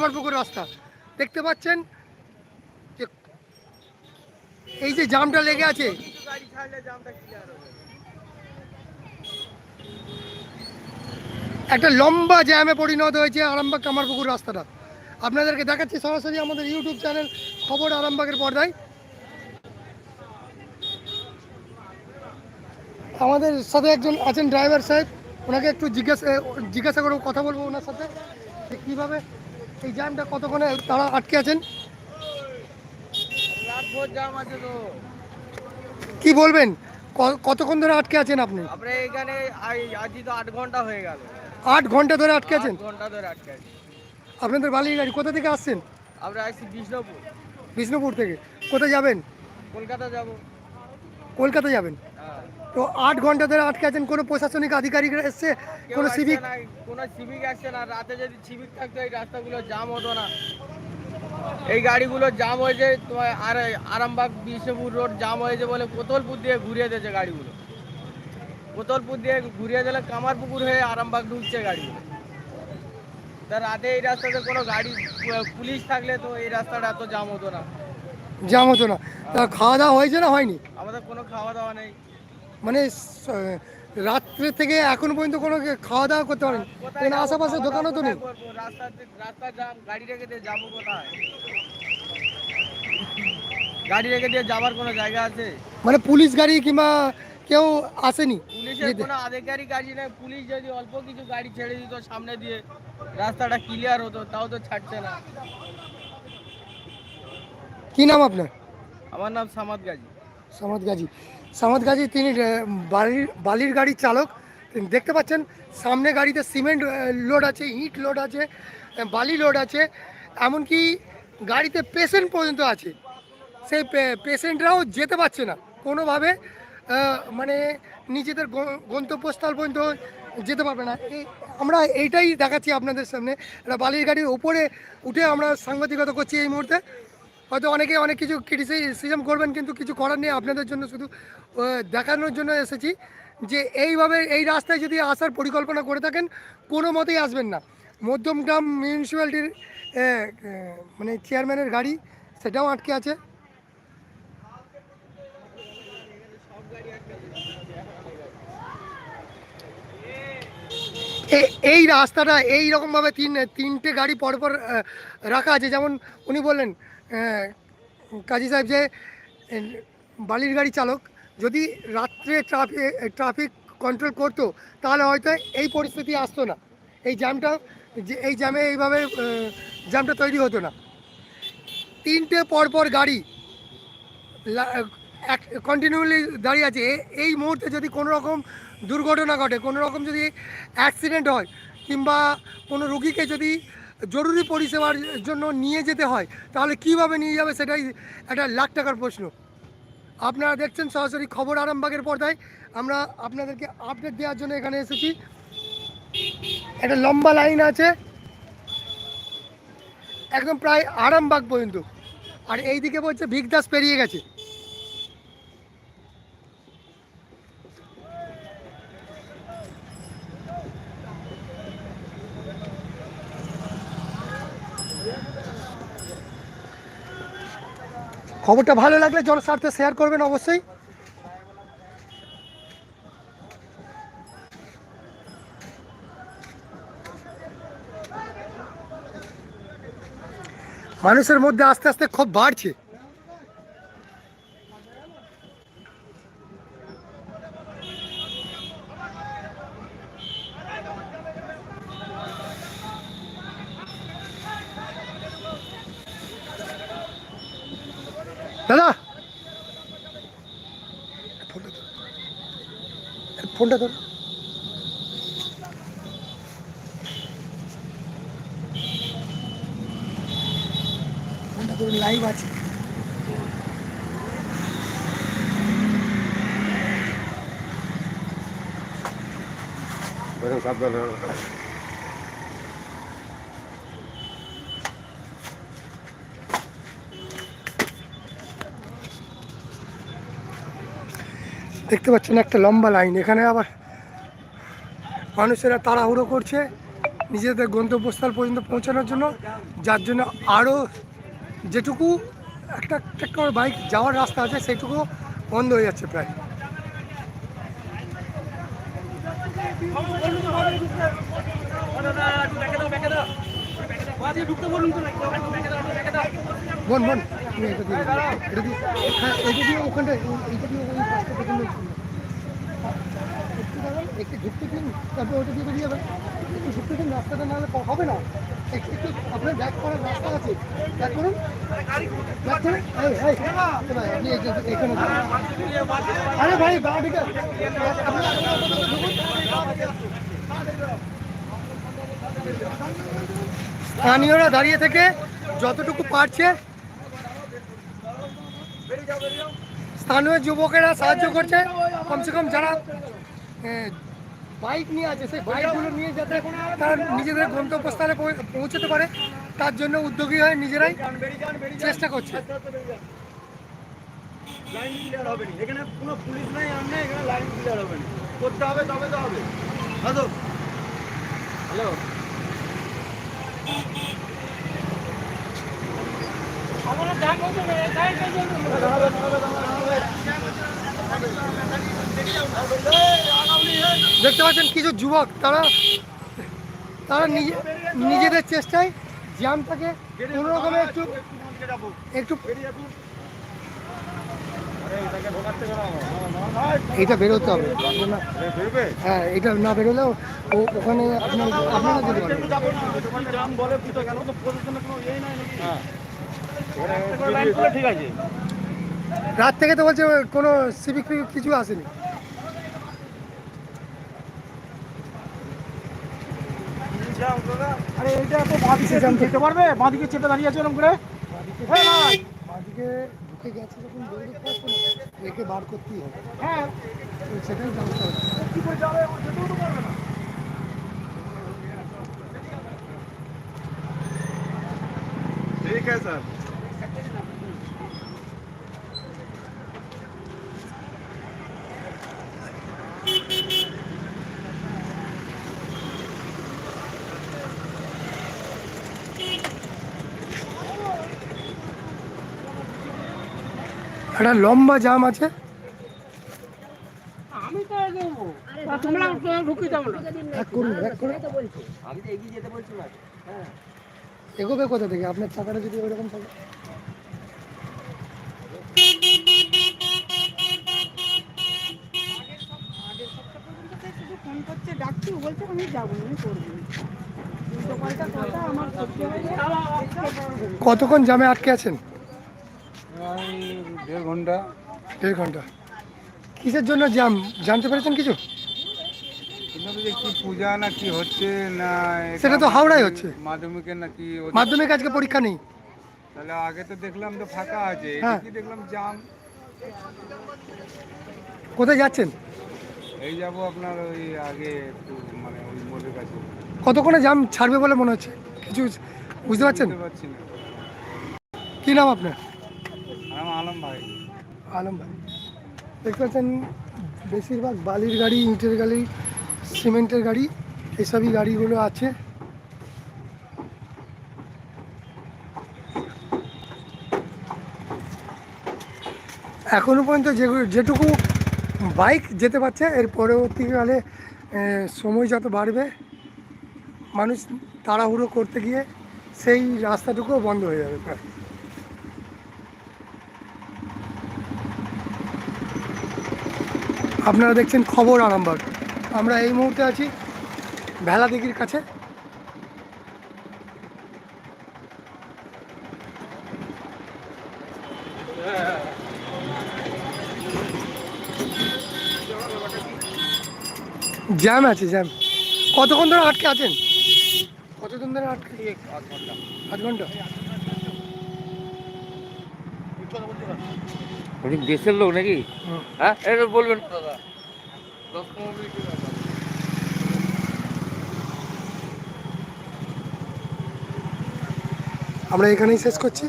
কামারপুকুর রাস্তা। দেখতে পাচ্ছেন? এই যে জামটা লেগে আছে। একটা লম্বা জ্যামে পরিণত হয়েছে আরামবাগ কামারপুকুর রাস্তাটা। আপনাদেরকে দেখাচ্ছি সরাসরি আমাদের ইউটিউব চ্যানেল খবর আরামবাগের পর্দায়। আমাদের সাথে একজন আছেন ড্রাইভার সাহেব। ওনাকে একটু জিজ্ঞাসা জিজ্ঞাসা করে কথা বলব ওনার সাথে। কীভাবে এই জ্যামটা কতক্ষণে তারা আটকে আছেন? কি বলবেন? কতক্ষণ ধরে আটকে আছেন আপনি? আমরা এখানে আজই তো আট ঘণ্টা হয়ে গেল। আট ঘণ্টা ধরে আটকে আছেন? ঘণ্টা ধরে আটকে আছি। আপনাদের বালির গাড়ি কোথা থেকে আসছেন? আমরা আসছি বিষ্ণুপুর। বিষ্ণুপুর থেকে। কোথায় যাবেন? কলকাতা যাব। কলকাতা যাবেন? হ্যাঁ। তো আট ঘণ্টা ধরে আটকে আছেন কোনো প্রশাসনিক আধিকারিকরা এসছে কোনো সিভিক কোনো সিভিক আসছে না রাতে যদি সিভিক থাকতো এই রাস্তাগুলো জাম হতো না। এই গাড়িগুলো জাম হয়েছে তোমার আর আরামবাগ বিষ্ণুপুর রোড জাম হয়েছে বলে কোতলপুর দিয়ে ঘুরিয়ে দিয়েছে গাড়িগুলো। কোতলপুর দিয়ে ঘুরিয়ে দিলে কামারপুকুর হয়ে আরামবাগ ঢুকছে গাড়িগুলো। তা রাতে এই রাস্তাতে কোনো গাড়ি পুলিশ থাকলে তো এই রাস্তাটা এত জাম হতো না। জাম হতো না। তা খাওয়া দাওয়া হয়েছে না হয়নি? আমাদের কোনো খাওয়া দাওয়া নেই। মানে রাত্রে থেকে এখন পর্যন্ত কোনো খাওয়া দাওয়া করতে পারেন। এখানে? আশেপাশে দোকানও তো নেই। গাড়ি রেখে দিয়ে যাব কোথায় গাড়ি রেখে দিয়ে যাবার কোনো জায়গা আছে? মানে পুলিশ গাড়ি কিংবা কেউ আসেনি? পুলিশের যেতে- কোনো আধিকারিক গাড়ি নেই। পুলিশ যদি অল্প কিছু গাড়ি ছেড়ে দিত সামনে দিয়ে রাস্তাটা ক্লিয়ার হতো তাও তো ছাড়ছে না। কি নাম আপনার? আমার নাম সামাদ গাজী। সামাদ গাজী। সামাদ গাজী, তিনি বালির বালির গাড়ির চালক। দেখতে পাচ্ছেন, সামনে গাড়িতে সিমেন্ট লোড আছে, ইট লোড আছে বালি লোড আছে, এমনকি গাড়িতে পেশেন্ট পর্যন্ত আছে। সেই পেশেন্টরাও যেতে পারছে না। কোনোভাবে মানে নিজেদের গন্তব্যস্থল পর্যন্ত যেতে পারবে না। আমরা এইটাই দেখাচ্ছি আপনাদের সামনে। বালির গাড়ির ওপরে উঠে আমরা সাংবাদিকতা করছি এই মুহূর্তে। হয়তো অনেকে অনেক কিছু ক্রিটিসিজম করবেন, কিন্তু কিছু করার নেই। আপনাদের জন্য শুধু দেখানোর জন্য এসেছি যে এইভাবে এই রাস্তায় যদি আসার পরিকল্পনা করে থাকেন, কোনো মতেই আসবেন না। মধ্যমগ্রাম মিউনিসিপ্যালিটির মানে চেয়ারম্যানের গাড়ি, সেটাও আটকে আছে। এই রাস্তাটা এই রকমভাবে তিন, তিনটে গাড়ি পরপর রাখা আছে। যেমন উনি বললেন কাজী সাহেব যে বালির গাড়ি চালক যদি রাত্রে ট্রাফিক ট্রাফিক কন্ট্রোল করতো, তাহলে হয়তো এই পরিস্থিতি আসতো না। এই জ্যামটা, যে, এই জ্যামে এইভাবে জ্যামটা তৈরি হতো না। তিনটে পরপর গাড়ি কন্টিনিউলি দাঁড়িয়ে আছে। এই মুহূর্তে যদি কোনো রকম দুর্ঘটনা ঘটে, কোনো রকম যদি অ্যাক্সিডেন্ট হয় কিংবা কোনো রুগীকে যদি জরুরি পরিষেবার জন্য নিয়ে যেতে হয়, তাহলে কীভাবে নিয়ে যাবে সেটাই একটা লাখ টাকার প্রশ্ন। আপনারা দেখছেন সরাসরি খবর আরামবাগের পর্দায়। আমরা আপনাদেরকে আপডেট দেওয়ার জন্য এখানে এসেছি। একটা লম্বা লাইন আছে। একদম প্রায় আরামবাগ পর্যন্ত। আর এইদিকে বলছে ভিগদাস পেরিয়ে গেছে। খবরটা ভালো লাগলে জনস্বার্থে শেয়ার করবেন অবশ্যই। মানুষের মধ্যে আস্তে আস্তে খুব বাড়ছে। দাদা। ফোনটা ধর। ফোনটা ধর। ফোনটা ধরুন লাইভ আছে। দেখতে পাচ্ছেন একটা লম্বা লাইন। এখানে আবার মানুষেরা তাড়াহুড়ো করছে নিজেদের গন্তব্যস্থল পর্যন্ত পৌঁছানোর জন্য, যার জন্য আরও যেটুকু একটা একটা বাইক যাওয়ার রাস্তা আছে, সেটুকু বন্ধ হয়ে যাচ্ছে প্রায়। বোন বোন। এটা দিয়ে দাঁড়ান, একটু দিন ওটা দিয়ে বেরিয়ে যাবেন। একটু দিন নাহলে প- হবে না। একটু আপনার ব্যাক করার আছে। ব্যাক করুন। ব্যাক করুন। আপনি এখানে আরে ভাই। স্থানীয়রা দাঁড়িয়ে থেকে যতটুকু পারছে স্থানীয় যুবকেরা সাহায্য করছে। কমসে কম যারা বাইক নিয়ে আছে, সেই বাইকগুলো নিয়ে যাতে তারা নিজেদের গন্তব্যস্থলে পৌঁছতে পারে, তার জন্য উদ্যোগী হয়ে নিজেরাই চেষ্টা করছে। লাইন ক্লিয়ার হবে না। এখানে কোনো পুলিশ নাই, আর নেই, এখানে লাইন ক্লিয়ার হবে না। করতে হবে, তবে তো হবে। হ্যালো দেখতে পাচ্ছেন কিছু যুবক তারা তারা নিজে নিজেদের চেষ্টায় জ্যামটাকে কোনো রকমে একটু একটু এইটা বেরোতে হবে। হ্যাঁ এটা না বেরোলেও ওখানে আপনার আপনারা যেতে পারবেন রাত থেকে তো বলছে কোনো সিভিক কিছু আসেনি। দাঁড়িয়ে আছে করে? বাঁদিকে গেছে বার করতেই হবে। হ্যাঁ। সেটাই পারবে না। ঠিক আছে। স্যার একটা লম্বা জাম আছে। আমি তো তোমরা ঢুকে যাব না। এক করুন এক করুন। আমি তো এগিয়ে যেতে বলছি না এগোবে কোথা থেকে? আপনার চাকাটা যদি ওইরকম থাকে। ফোন করছে ডাকছি বলছে আমি যাব আমি করব। উল্টো পাল্টা কথা আমার করতে হবে। কতক্ষণ জামে আটকে আছেন? দেড় ঘণ্টা। দেড় ঘণ্টা। কিসের জন্য জাম? জানতে পেরেছেন কিছু? কি পূজা না কি হচ্ছে না সেটা তো হাওড়ায় হচ্ছে। মাধ্যমিকের নাকি ওদের- মাধ্যমিক আজকে পরীক্ষা নেই। তাহলে আগে তো দেখলাম তো ফাঁকা আছে হ্যাঁ। কি দেখলাম জাম? কোথায় যাচ্ছেন? এই যাব আপনার ওই আগে একটু মানে ওই মোড়ের কাছে। কতক্ষণে জাম ছাড়বে বলে মনে হচ্ছে? কিছু বুঝতে পারছেন? কি নাম আপনার? আলম ভাই। আলম ভাই। দেখতে পাচ্ছেন, বেশিরভাগ বালির গাড়ি, ইটের গাড়ি, সিমেন্টের গাড়ি, এসবই গাড়িগুলো আছে। এখনও পর্যন্ত যেগুলো যেটুকু বাইক যেতে পারছে, এর পরবর্তীকালে সময় যত বাড়বে, মানুষ তাড়াহুড়ো করতে গিয়ে সেই রাস্তাটুকুও বন্ধ হয়ে যাবে। প্রায় আপনারা দেখছেন খবর আরামবাগ আমরা এই মুহূর্তে আছি ভেলা দিঘির কাছে। জ্যাম আছে, জ্যাম। কতক্ষণ ধরে আটকে আছেন? কতক্ষণ ধরে আটকে? আধ ঘণ্টা। উনি দেশের লোক নাকি? হ্যাঁ এটা বলবেন। আমরা এখানেই শেষ করছি।